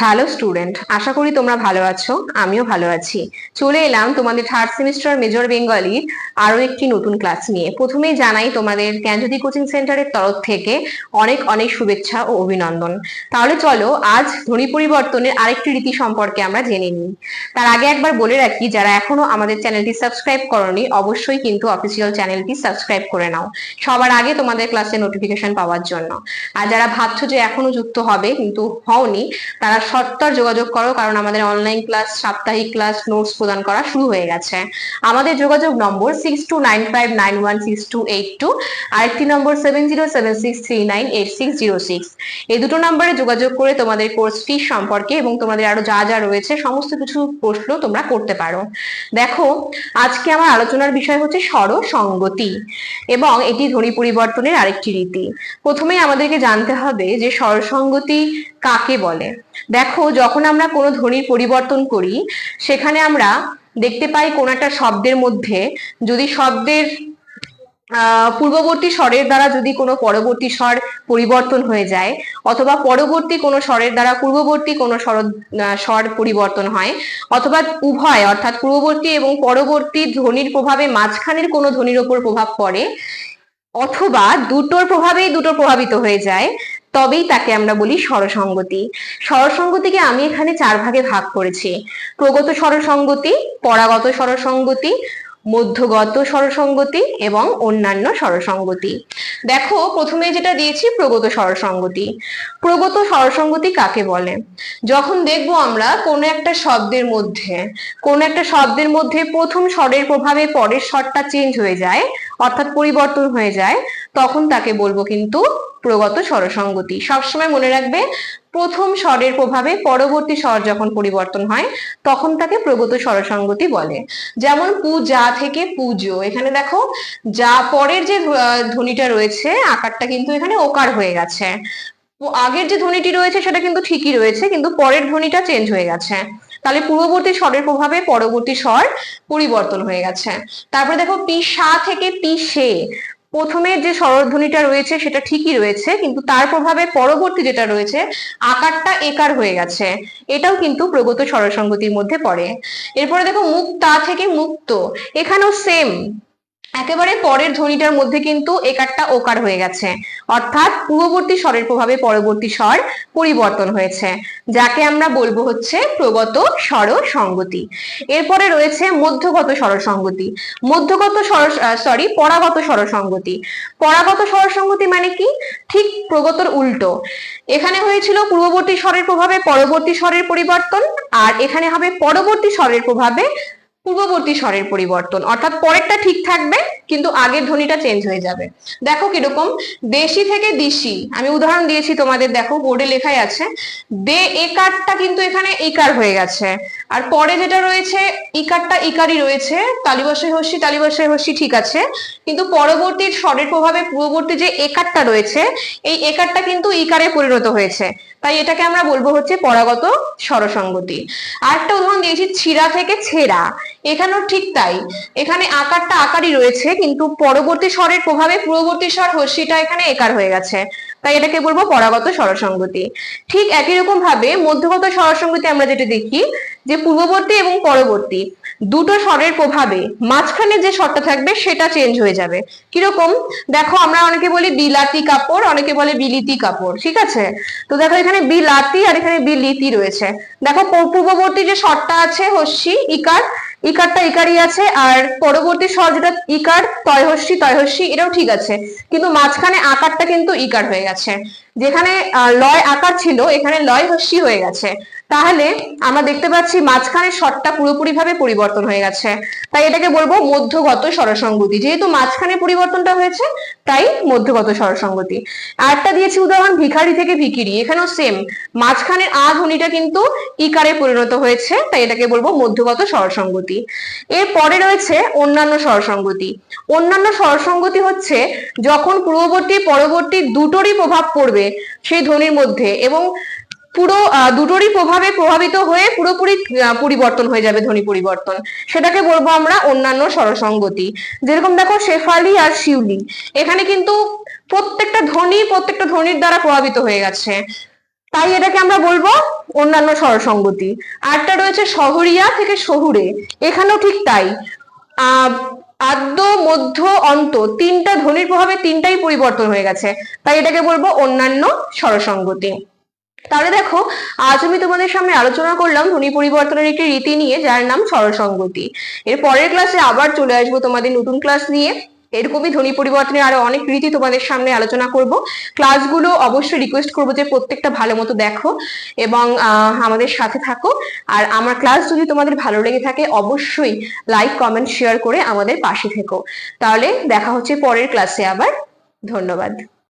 Hello student আশা করি তোমরা ভালো আছো, আমিও ভালো আছি। চলে এলাম তোমাদের থার্ড সেমিস্টার মেজর বেঙ্গলির আরও একটি নতুন ক্লাস নিয়ে। প্রথমেই জানাই তোমাদের জ্ঞানজ্যোতি কোচিং সেন্টারের তরফ থেকে অনেক অনেক শুভেচ্ছা ও অভিনন্দন। তাহলে চলো, আজ ধ্বনি পরিবর্তনের আরেকটি রীতি সম্পর্কে আমরা জেনে নিই। তার আগে একবার বলে রাখি, যারা এখনও আমাদের চ্যানেলটি সাবস্ক্রাইব করনি, অবশ্যই কিন্তু অফিসিয়াল চ্যানেলটি সাবস্ক্রাইব করে নাও। সবার আগে তোমাদের ক্লাসের নোটিফিকেশন পাওয়ার জন্য। আর যারা ভাবছ যে এখনও যুক্ত হবে, কিন্তু হওনি, তারা সত্তর যোগাযোগ করো, কারণ আমাদের অনলাইন ক্লাস সাপ্তাহিক ক্লাস নোটস প্রদান করা শুরু হয়ে গেছে। আমাদের যোগাযোগ নম্বর six two nine five nine one six two eight two আরেকটি নম্বর seven zero seven six three nine eight six zero six এই দুটো নম্বরে যোগাযোগ করে তোমাদের কোর্স ফি সম্পর্কে এবং তোমাদের আরও যা যা রয়েছে, সমস্ত কিছু প্রশ্ন তোমরা করতে পারো। দেখো, আজকে আমার আলোচনার বিষয় হচ্ছে স্বর সঙ্গতি এবং এটি ধ্বনি পরিবর্তনের আরেকটি রীতি। প্রথমেই আমাদেরকে জানতে হবে যে স্বর সঙ্গতি কাকে বলে? দেখো, যখন আমরা কোনো ধ্বনির পরিবর্তন করি, সেখানে আমরা দেখতে পাই কোন একটা শব্দের মধ্যে যদি শব্দের পূর্ববর্তী স্বরের দ্বারা যদি কোনো পরবর্তী স্বর পরিবর্তন হয়ে যায়, অথবা পরবর্তী কোনো স্বরের দ্বারা পূর্ববর্তী কোনো স্বর স্বর পরিবর্তন হয়, অথবা উভয়, অর্থাৎ পূর্ববর্তী এবং পরবর্তী ধ্বনির প্রভাবে মাঝখানের কোনো ধ্বনির ওপর প্রভাব পড়ে, অথবা দুটোর প্রভাবেই দুটো প্রভাবিত হয়ে যায় তবেই তাকে আমরা বলি স্বরসঙ্গতি। স্বরসঙ্গতিকে আমি এখানে চার ভাগে ভাগ করেছি। প্রগত স্বরসঙ্গতি, পরাগত স্বরসঙ্গতি, মধ্যগত স্বরসঙ্গতি এবং অন্যান্য স্বরসঙ্গতি। দেখো, প্রথমে যেটা দিয়েছি, প্রগত স্বরসঙ্গতি। প্রগত স্বরসঙ্গতি কাকে বলে? যখন দেখব আমরা কোন একটা শব্দের মধ্যে, কোন একটা শব্দের মধ্যে প্রথম স্বরের প্রভাবে পরের স্বরটা চেঞ্জ হয়ে যায় অর্থাৎ পরিবর্তন হয়ে যায়, তখন তাকে বলব কিন্তু প্রগত স্বরসঙ্গতি। সবসময় মনে রাখবে, প্রথম স্বরের প্রভাবে পরবর্তী স্বর যখন পরিবর্তন হয়, তখন তাকে প্রগত স্বরসঙ্গতি বলে। যেমন পু যা থেকে পুজো, এখানে দেখো, যা পরের যে ধ্বনিটা রয়েছে, আকারটা কিন্তু এখানে ওকার হয়ে গেছে। আগের যে ধ্বনিটি রয়েছে, সেটা কিন্তু ঠিকই রয়েছে, কিন্তু পরের ধ্বনিটা চেঞ্জ হয়ে গেছে। তাহলে পূর্ববর্তী স্বরের প্রভাবে পরবর্তী স্বর পরিবর্তন হয়ে গেছে। তারপরে দেখো পি সা থেকে পি সে, প্রথমে যে স্বরধ্বনিটা রয়েছে সেটা ঠিকই রয়েছে, কিন্তু তার প্রভাবে পরবর্তী যেটা রয়েছে, আকারটা একার হয়ে গেছে। এটাও কিন্তু প্রগত স্বরসঙ্গতির মধ্যে পড়ে। এরপরে দেখো মুখ তা থেকে মুক্ত, এখানেও সেম একেবারে পরের ধ্বনিটার মধ্যে কিন্তু একারটা ওকার হয়ে গেছে। অর্থাৎ পূর্ববর্তী স্বরের প্রভাবে পরবর্তী স্বর পরিবর্তন হয়েছে, যাকে আমরা বলব হচ্ছে প্রগত স্বর সঙ্গতি এরপরে রয়েছে মধ্যগত স্বর সঙ্গতি মধ্যগত স্বর সরি পরাগত স্বর সঙ্গতি পরাগত স্বর সঙ্গতি মানে কি? ঠিক প্রগতর উল্টো। এখানে হয়েছিল পূর্ববর্তী স্বরের প্রভাবে পরবর্তী স্বরের পরিবর্তন, আর এখানে হবে পরবর্তী স্বরের প্রভাবে পূর্ববর্তী স্বরের পরিবর্তন। অর্থাৎ পরেরটা ঠিক থাকবে, কিন্তু আগের ধ্বনিটা চেঞ্জ হয়ে যাবে। দেখো কীরকম, দেশি থেকে দিশি। আমি উদাহরণ দিয়েছি তোমাদের, দেখো, বোর্ডে লেখাই আছে, দে একারটা কিন্তু এখানে ইকার হয়ে গেছে। আর পরে যেটা রয়েছে, ইকারটা ইকারই রয়েছে। তালিবর্ষে হস্যি তালিবর্ষে হস্যি ঠিক আছে, কিন্তু পরবর্তী স্বরের প্রভাবে পূর্ববর্তী যে একারটা রয়েছে, এই একারটা কিন্তু ইকারে পরিণত হয়েছে। তাই এটাকে আমরা বলব হচ্ছে পরাগত স্বরসঙ্গতি। আর একটা উদাহরণ দিয়েছি, ছিঁড়া থেকে ছেঁড়া। এখানেও ঠিক তাই। এখানে আকারটা আকারই রয়েছে, কিন্তু পরবর্তী স্বরের প্রভাবে পূর্ববর্তী স্বর হস্যিটা এখানে একার হয়ে গেছে। তাই এটাকে বলব পরাগত স্বরসঙ্গতি। ঠিক একই রকম ভাবে মধ্যগত স্বরসঙ্গতি আমরা যেটা দেখি, যে পূর্ববর্তী এবং পরবর্তী দুটো স্বরের প্রভাবে মাঝখানে যে স্বরটা থাকবে সেটা চেঞ্জ হয়ে যাবে। কীরকম? দেখো আমরা অনেকে বলি বিলাতি কাপড়, অনেকে বলে বিলিতি কাপড়, ঠিক আছে? তো দেখো এখানে বিলাতি আর এখানে বিলিতি রয়েছে। দেখো পূর্ববর্তী যে স্বরটা আছে হস্যি ইকার ইকারটা ইকারই আছে, আর পরবর্তী স্বর যেটা ইকার তয়হস্যি তয়হস্যি এটাও ঠিক আছে। কিন্তু মাঝখানে আকারটা কিন্তু ইকার হয়ে গেছে। যেখানে লয় আকার ছিল, এখানে লয় হস্যি হয়ে গেছে। তাহলে আমরা দেখতে পাচ্ছি মাঝখানে স্বরটা পুরোপুরি ভাবে পরিবর্তন হয়ে গেছে। তাই এটাকে বলব মধ্যগত স্বরসঙ্গতি। যেহেতু মাঝখানে পরিবর্তনটা হয়েছে, তাই মধ্যগত স্বরসঙ্গতি। আরেকটা দিয়েছি উদাহরণ, ভিখারি থেকে ভিকিরি এখানেও সেম মাঝখানের আ ধ্বনিটা কিন্তু ইকারে পরিণত হয়েছে, তাই এটাকে বলব মধ্যগত স্বরসঙ্গতি। এর পরে রয়েছে অন্যান্য স্বরসঙ্গতি। অন্যান্য স্বরসঙ্গতি হচ্ছে যখন পূর্ববর্তী পরবর্তী দুটোরই প্রভাব পড়বে সেই ধ্বনির মধ্যে এবং পুরো দুটোরই প্রভাবে প্রভাবিত হয়ে পুরোপুরি পরিবর্তন হয়ে যাবে ধ্বনি পরিবর্তন। সেটাকে বলব আমরা অন্যান্য স্বরসঙ্গতি। যেরকম দেখো শেফালি আর শিউলি। এখানে কিন্তু প্রত্যেকটা ধ্বনি, প্রত্যেকটা ধ্বনির দ্বারা প্রভাবিত হয়ে গেছে। তাই এটাকে আমরা বলব অন্যান্য স্বরসঙ্গতি। আরটা রয়েছে শহরিয়া থেকে শহুরে। এখানেও ঠিক তাই। আদ্য, মধ্য, অন্ত তিনটা ধ্বনির প্রভাবে তিনটাই পরিবর্তন হয়ে গেছে। তাই এটাকে বলব অন্যান্য স্বরসঙ্গতি। তাহলে দেখো, আজ আমি তোমাদের সামনে আলোচনা করলাম ধ্বনি পরিবর্তনের একটি রীতি নিয়ে, যার নাম স্বরসঙ্গতি এর পরের ক্লাসে আবার চলে আসব তোমাদের নতুন ক্লাস নিয়ে। এরকমই ধ্বনি পরিবর্তনের আরও অনেক রীতি তোমাদের সামনে আলোচনা করব। ক্লাসগুলো অবশ্যই রিকোয়েস্ট করব যে প্রত্যেকটা ভালো মতো দেখো এবং আমাদের সাথে থাকো। আর আমার ক্লাস যদি তোমাদের ভালো লেগে থাকে, অবশ্যই লাইক কমেন্ট শেয়ার করে আমাদের পাশে থেকো। তাহলে দেখা হচ্ছে পরের ক্লাসে আবার। ধন্যবাদ।